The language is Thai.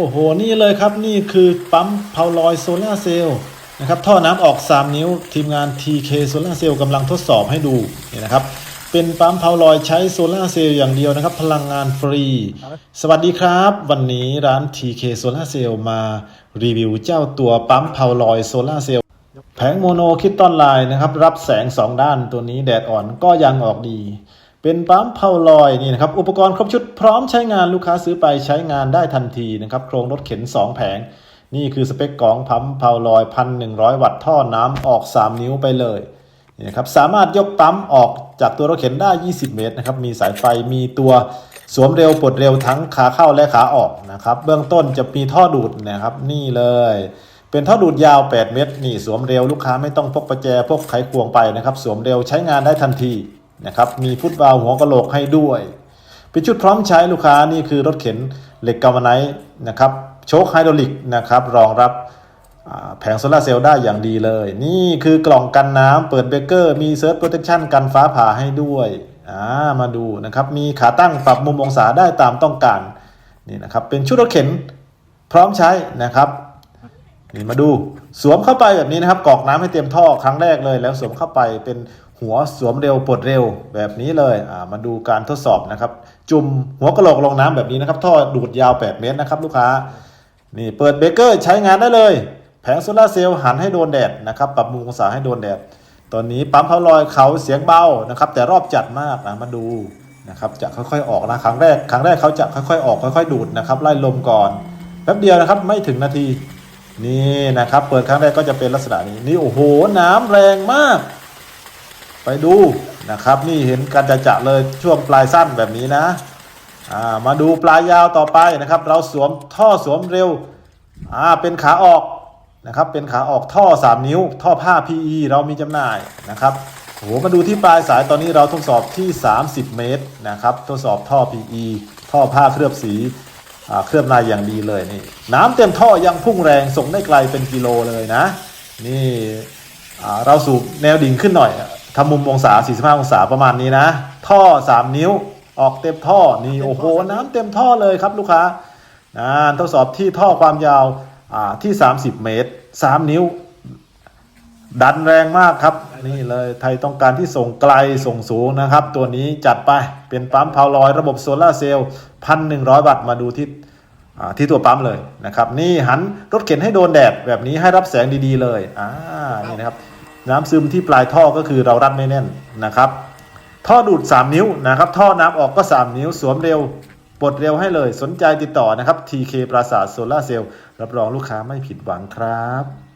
โอ้โห นี่เลยครับนี่คือปั๊มเพาลอยโซลาเซลล์นะครับท่อน้ำออก 3 นิ้ว ทีมงาน TK โซลาเซลล์กำลังทดสอบให้ดูนี่นะครับเป็นปั๊มเพาลอยใช้โซลาเซลล์อย่างเดียวนะครับ พลังงานฟรี สวัสดีครับ วันนี้ร้าน TK โซลาเซลล์มารีวิวเจ้าตัวปั๊มเพาลอยโซลาเซลล์แผงโมโนคิดตอนไลน์นะครับ รับแสง 2 ด้านตัวนี้แดดอ่อนก็ยังออกดี เป็นปั๊มเพาลอยนี่นะครับ อุปกรณ์ครบชุดพร้อมใช้งานลูกค้าซื้อไปใช้งานได้ทันทีนะครับ โครงรถเข็น 2 แผง นี่คือสเปคของปั๊มเพาลอย 1,100 วัตต์ท่อน้ำออก 3 นิ้วไปเลยนี่นะครับสามารถยกปั๊มออกจากตัวรถเข็นได้ 20 เมตรนะครับ มีสายไฟ มีตัวสวมเร็วปลดเร็วทั้งขาเข้าและขาออกนะครับ เบื้องต้นจะมีท่อดูดนะครับ นี่เลย เป็นท่อดูดยาว 8 เมตร นี่สวมเร็วลูกค้าไม่ต้องพกประแจพกไขควงไปนะครับ สวมเร็วใช้งานได้ทันที นะครับมีฟุตบาลหัวกะโหลกให้ด้วยเป็นชุดพร้อมใช้ลูกค้านี่คือรถเข็นเหล็กกามาไนท์นะครับโชคไฮดรอลิกนะครับรองรับแผงโซลาเซลล์ได้อย่างดีเลย นี่คือกล่องกันน้ำเปิดเบรกเกอร์ มีเซิร์ฟโปรเทคชั่นกันฟ้าผ่าให้ด้วยอ่ามาดูนะครับ มีขาตั้งปรับมุมองศาได้ตามต้องการนี่นะครับเป็นชุดรถเข็นพร้อมใช้นะครับ นี่มาดูสวมเข้าไปแบบนี้นะครับกรอกน้ำให้เต็มท่อครั้งแรกเลย แล้วสวมเข้าไปเป็นหัวสวมเร็วปลดเร็วแบบนี้เลยอ่ามาดูการทดสอบนะครับ จุ่มหัวกระโหลกลงน้ำแบบนี้นะครับ ท่อดูดยาว 8 เมตรนะครับ ลูกค้า นี่เปิดเบเกอร์ใช้งานได้เลย แผงโซลาเซลล์หันให้โดนแดดนะครับปรับมุมองศาให้โดนแดดตอนนี้ปั๊มเขาลอยเขาเสียงเบานะครับ แต่รอบจัดมากนะมาดูนะครับจะค่อยๆออกนะครั้งแรกครั้งแรกเขาจะค่อยๆออกค่อย ๆ ดูดนะครับไล่ลมก่อนแป๊บเดียวนะครับไม่ถึงนาที นี่นะครับ เปิดครั้งแรกก็จะเป็นลักษณะนี้นี่โอ้โหน้ำแรงมาก ไปดูนะครับ นี่เห็นการจะจะเลยช่วงปลายสั้นแบบนี้นะอ่ามาดูปลายยาวต่อไปนะครับ เราสวมท่อสวมเร็วอ่าเป็นขาออกนะครับ เป็นขาออกท่อ 3 นิ้ว ท่อผ้า PE เรามีจำหน่ายนะครับโอ้โหมาดูที่ปลายสายตอนนี้เราทดสอบที่ 30 เมตรนะครับ ทดสอบท่อ PE ท่อผ้าเคลือบสี เคลือบในอย่างดีเลยนี่น้ำเต็มท่อยังพุ่งแรงส่งได้ไกลเป็นกิโลเลยนะ นี่อ่าเราสูบแนวดิ่งขึ้นหน่อยทำมุมองศา 45 องศาประมาณนี้นะ ท่อ 3 นิ้วออกเต็มท่อนี่โอ้โห น้ำเต็มท่อเลยครับลูกค้านะทดสอบที่ท่อความยาวอ่าที่ 30 เมตร 3 นิ้ว ดันแรงมากครับ นี่เลยไทยต้องการที่ส่งไกลส่งสูงนะครับ ตัวนี้จัดไปเป็นปั๊มพาวลอยระบบโซลาเซลล์พันหนึ่งร้อยวัตต์มาดูที่ที่ตัวปั๊มเลยนะครับ นี่หันรถเข็นให้โดนแดดแบบนี้ให้รับแสงดีๆเลยอ่านี่นะครับ น้ำซึมที่ปลายท่อก็คือเรารัดไม่แน่นนะครับ ท่อดูด 3 นิ้วนะครับ ท่อน้ำออกก็ 3 นิ้วสวมเร็วปลดเร็วให้เลยสนใจติดต่อนะครับ TK ปราสาทโซลาเซลล์รับรองลูกค้าไม่ผิดหวังครับ